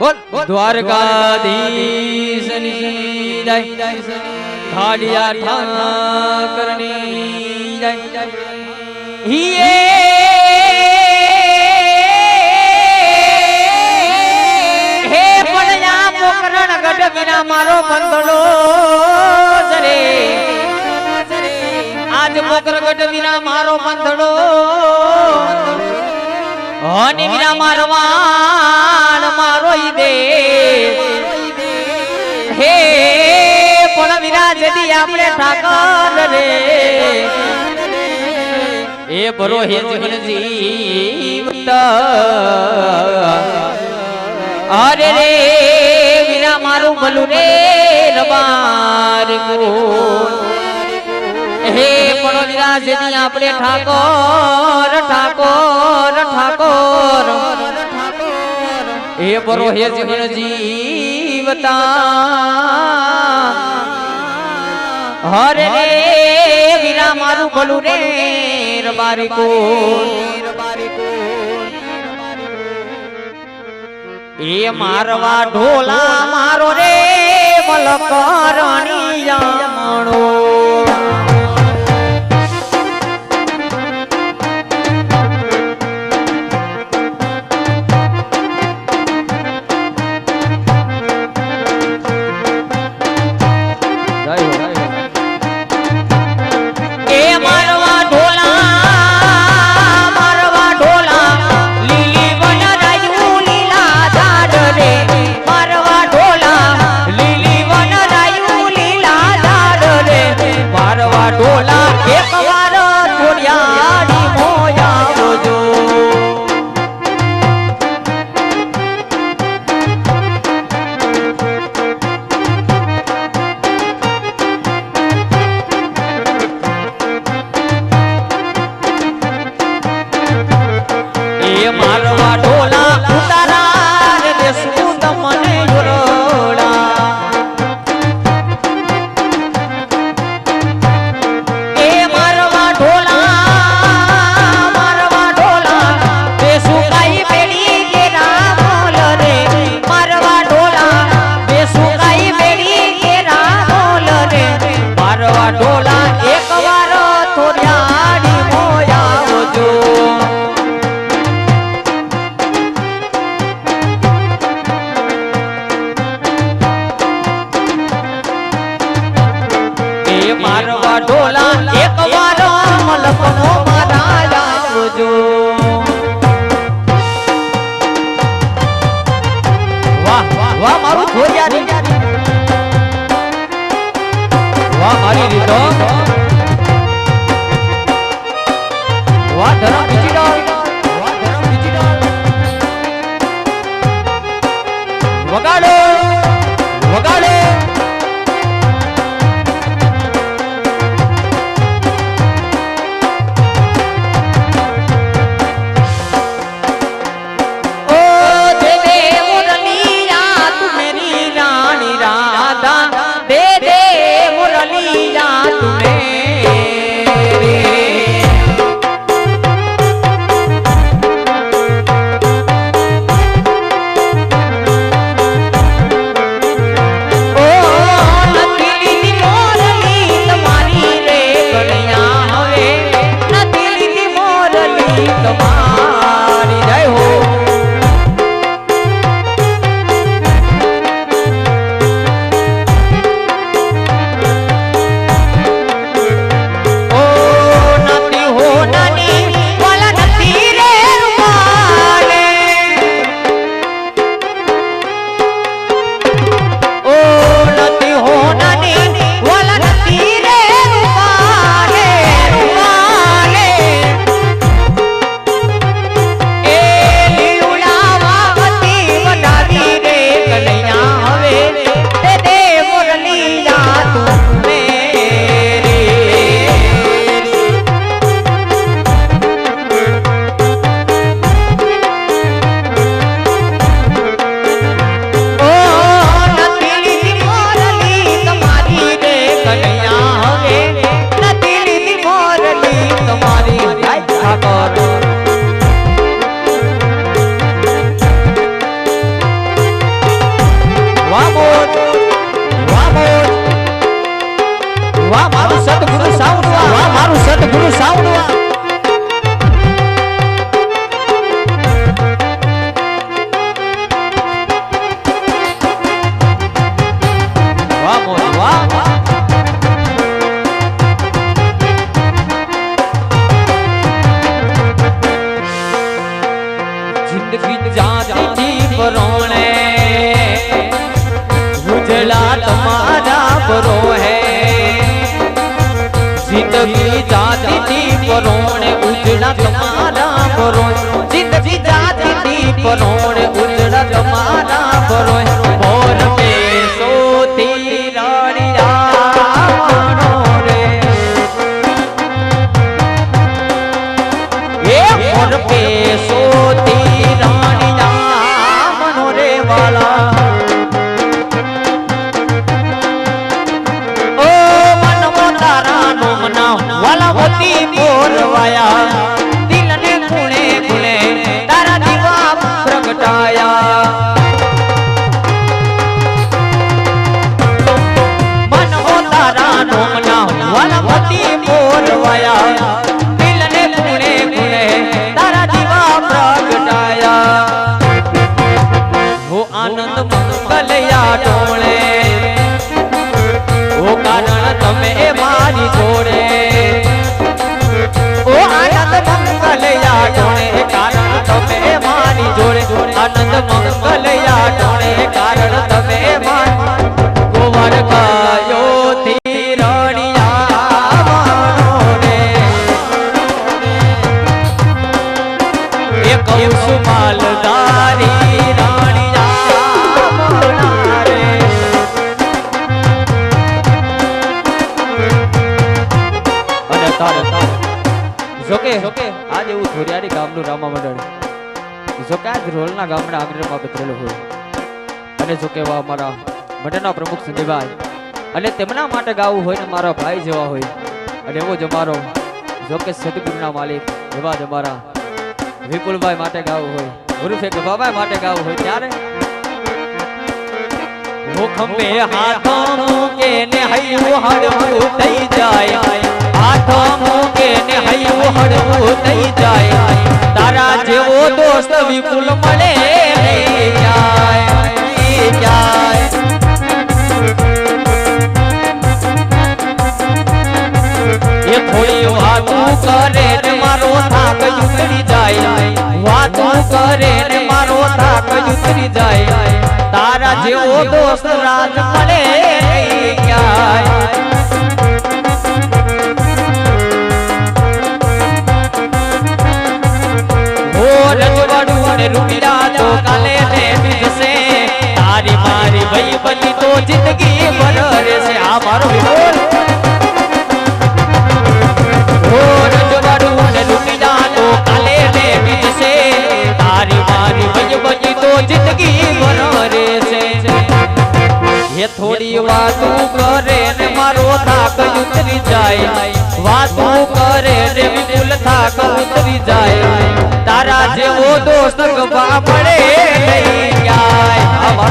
બોલ દ્વારકાધીશની જય. ખાડિયા ઠાકરની જય. હે પડ્યા પોકરણ ગઢ વિના મારો બંધલો જરે આજ મોકર ગઢ વિના મારો બંધડો હની વિના મારવાણ મારો ઈ દે. હે પણ જદી આપણે ઠાકર રે. એ બરો હે જીવતા. અરે વીરા મારું ભલું રે રબાર હે પણ વીરા આપણે ઠાકોર ઠાકોર હે પરો હે જીવન જીવતા. હરે રે વીરા મારું ભલું રે રબાર કોણ એ મારવા ઢોલા મારો રે મલકરણી જામણો એ મારવા ઢોલા ઢોલા એક વાર મલકનો મારા મારું જોરિયારી વાહ મારી રીતો. Baba. કારણ તમે માન ગોવર ગાયો થી રણિયા માણોરે એ કૌશુ માણારે અને તારે જોકે જોકે આજ હું ધોરિયારી ગામનું રામા મંડળ જોકે આજ રોલના ગામના આંગણમાં પથરેલું હોય. અને જોકે એવા અમારા મઢના પ્રમુખ સંજયભાઈ અને તેમના માટે ગાવું હોય ને મારા ભાઈ જેવા હોય. અને એવો જ અમારો જો કે સદગુરુના માલિક એવા જ અમારા વિપુલભાઈ માટે ગાવું હોય. ઉર્ફે ગભાભાઈ માટે ગાવું હોય ત્યારે? મુખ મે હાથો મૂકે ને હૈયું હળવું થઈ જાય. હાથો મૂકે ને હૈયું હળવું થઈ જાય. તારા જેવો દોસ્ત વિપુલ મળે કરે ને મારો થાક ઉતરી જાય. વાતો કરે ને મારો થાક ઉતરી જાય. તારા જેવો દોસ્ત રાજ મળે ક્યાંય. રૂપિયા તો કાલે તારી મારી ભાઈ બની તો જિંદગી ભર રહેશે. આ મારો થોડી વાતું કરે ને મારો થાક ઉતરી જાય. વાતું કરે ને વિપુલ થાક ઉતરી જાય. તારા જેવો દોસ્ત ગવા પડે નહીં ક્યાંય.